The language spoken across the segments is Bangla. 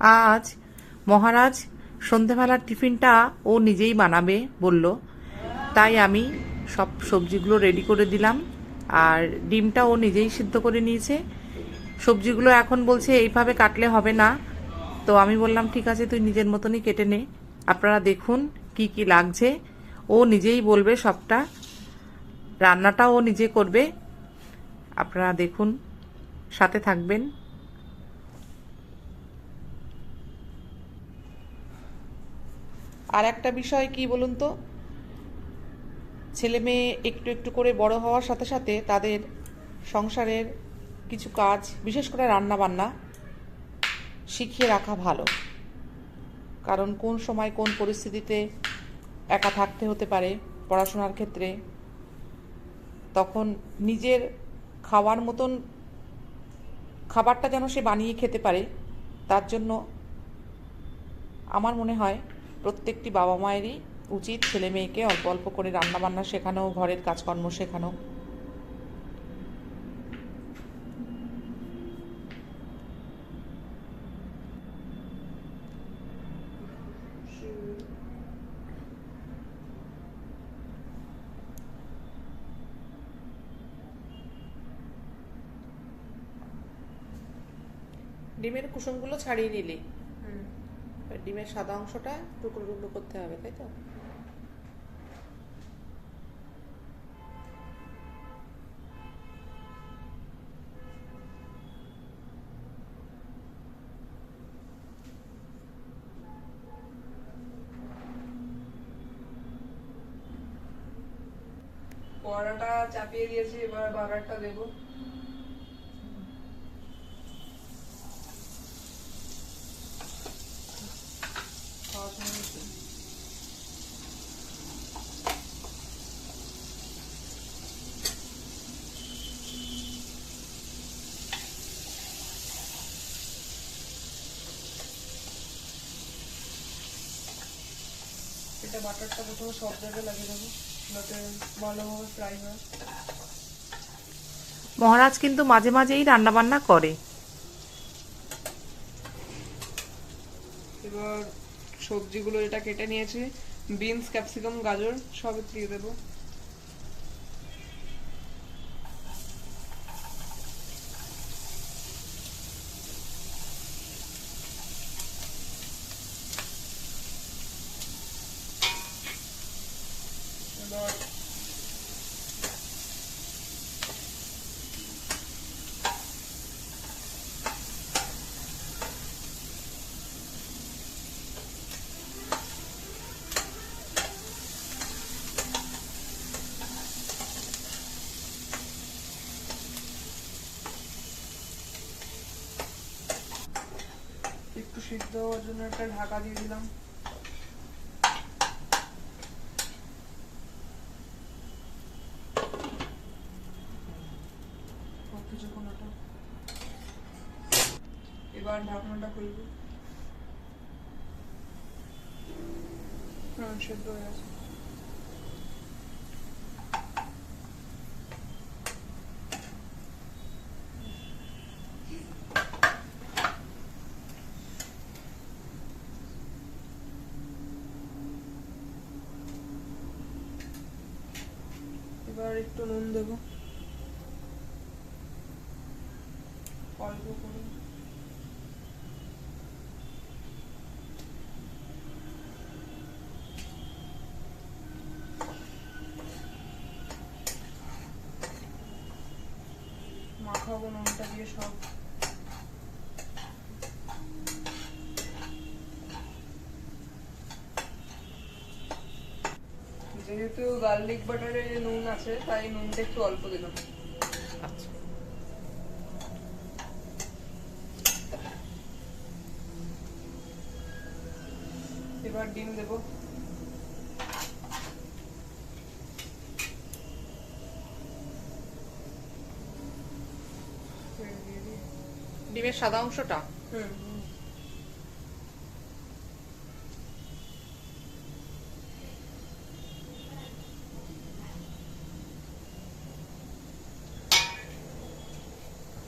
আজ মহারাজ সন্ধেবেলার টিফিনটা ও নিজেই বানাবে বলল। তাই আমি সব সবজিগুলো রেডি করে দিলাম আর ডিমটা ও নিজেই সিদ্ধ করে নিয়েছে। সবজিগুলো এখন বলছে এইভাবে কাটলে হবে না। তো আমি বললাম, ঠিক আছে, তুই নিজের মতনই কেটে নে। আপনারা দেখুন কি কি লাগছে। ও নিজেই বলবে সবটা। রান্নাটা ও নিজে করবে। আপনারা দেখুন, সাথে থাকবেন। আর একটা বিষয় কি বলুন তো? ছেলে মেয়ে একটু একটু করে বড় হওয়ার সাথে সাথে তাদের সংসারের কিছু কাজ, বিশেষ করে রান্না বান্না শিখিয়ে রাখা ভালো। কারণ কোন সময় কোন পরিস্থিতিতে একা থাকতে হতে পারে পড়াশোনার ক্ষেত্রে, তখন নিজের খাওয়ার মতন খাবারটা যেন সে বানিয়ে খেতে পারে, তার জন্য আমার মনে হয় প্রত্যেকটি বাবা মায়েরই উচিত ছেলে মেয়েকে অল্প অল্প করে রান্না বান্না শেখানো, ঘরের কাজকর্ম শেখানো। ডিমের কুসুমগুলো ছাড়িয়ে নিলি। ডিমের সাদা অংশটা টুকরো টুকরো করতে হবে, তাই তো? কড়াটা চাপিয়ে দিয়েছি, এবার বাগারটা দেবো খাওয়ার সময় একটু। এটা বাটারটা প্রথমে সব জায়গায় লাগিয়ে দেবো যাতে ভালোভাবে ফ্রাই হয়। মহারাজ কিন্তু মাঝে মাঝেই রান্না বান্না করে। এবার সবজিগুলো এটা কেটে নিয়েছি বিনস ক্যাপসিকাম গাজর সব দিয়ে দেবো এবার একটু সিদ্ধ হওয়ার জন্য একটা ঢাকা দিয়ে দিলাম। এবার ঢাকনাটা খুলবো। সেদ্ধ হয়ে গেছে। এবার একটু নুন দেব। অল্প করে। মাখাবো নুনটা দিয়ে সব। যেহেতু গার্লিক বাটারে নুন আছে তাই নুনটা একটু অল্প দিলাম। আচ্ছা। এবার ডিম দেবো। ডিমের সাদা অংশটা? হুম হুম।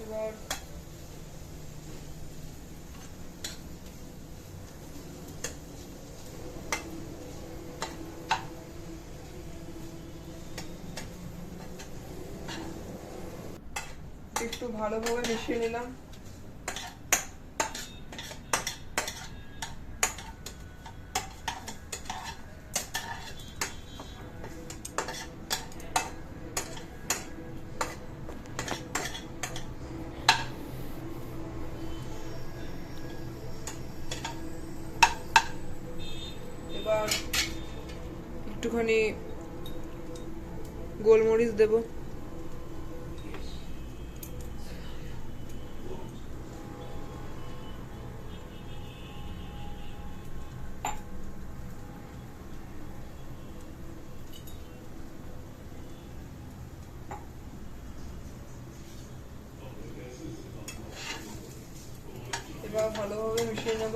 এবার ভালোভাবে মিশিয়ে নিলাম। এবার একটুখানি গোলমরিচ দেবো। এবার ভালোভাবে মিশিয়ে নেব।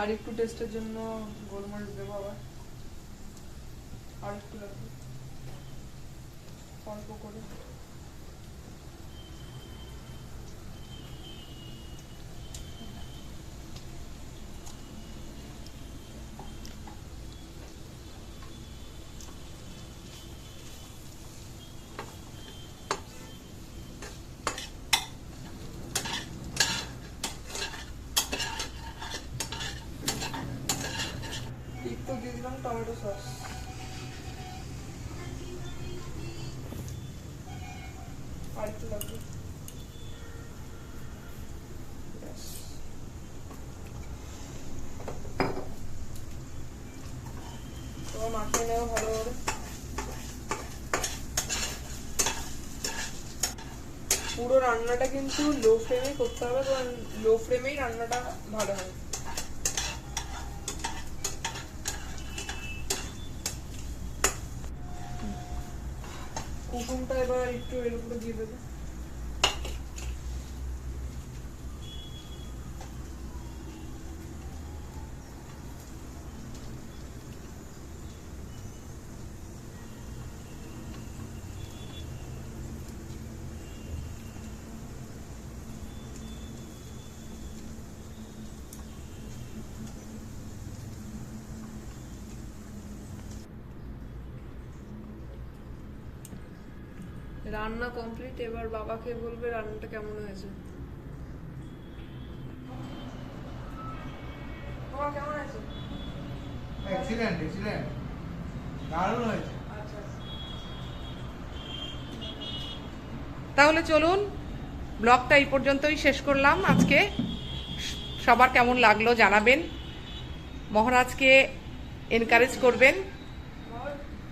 আর একটু টেস্টের জন্য গোলমরিচ দেবো আবার। আর একটু লাগবে। অল্প করে। একটু দিয়ে দিলাম টমেটো সস। ভালো করে। পুরো রান্নাটা কিন্তু লো ফ্লেমে করতে হবে, কারণ লো ফ্লেমেই রান্নাটা ভালো হয় কুসুমটা এবার একটু এর উপরে দিয়ে দেবো। রান্না কমপ্লিট এবার বাবাকে বলবে রান্নাটা কেমন হয়েছে। বাবা কেমন আছে? এক্সিলেন্ট এক্সিলেন্ট দারুণ হয়েছে। আচ্ছা তাহলে চলুন ব্লগটা এই পর্যন্তই শেষ করলাম। আজকে সবার কেমন লাগল জানাবেন। মহারাজকে এনকারেজ করবেন।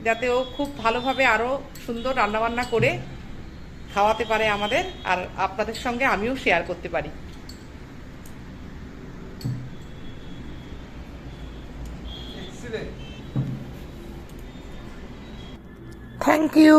যাতে ও খুব ভালোভাবে আরও সুন্দর রান্নাবান্না করে খাওয়াতে পারে আমাদের আর আপনাদের সঙ্গে আমিও শেয়ার করতে পারি। Thank you